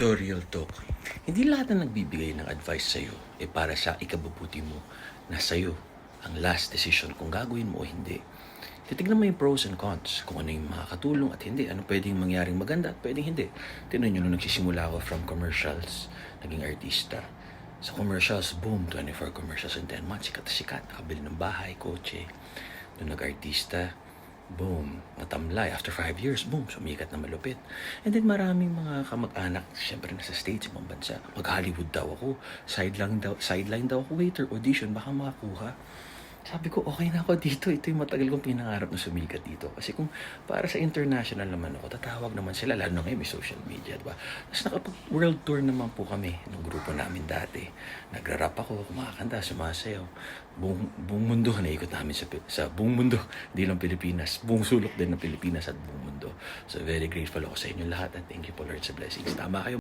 To talk. Hindi lahat na nagbibigay ng advice sa'yo eh para sa ikabubuti mo na sa'yo ang last decision kung gagawin mo o hindi. Titignan mo yung pros and cons, kung ano yung makakatulong at hindi, ano pwedeng mangyaring maganda at pwedeng hindi. Tignan nyo nung nagsisimula ako from commercials, naging artista. Sa commercials, boom, 24 commercials in 10 months, sikat sikat, nakabili ng bahay, kotse. Nung nag-artista, boom, matamlay. After five years, boom, sumikat na malupit. And then maraming mga kamag-anak, syempre nasa States, ibang bansa. Mag-Hollywood daw ako. Sideline daw, sideline daw ako, waiter, audition, baka makakuha. Sabi ko, okay na ako dito. Ito yung matagal kong pinangarap na sumikat dito. Kasi kung para sa international naman ako, tatawag naman sila, lalo na ngayon may social media, di ba? Tapos nakapag-world tour naman po kami ng grupo namin dati. Nagra-rap ako, kumakanta, sumasayaw. Buong, buong mundo na ikot namin sa, sa buong mundo. Hindi lang Pilipinas. Buong sulok din ng Pilipinas at buong mundo. So very grateful ako sa inyo lahat and thank you po Lord sa blessings. Tama kayo.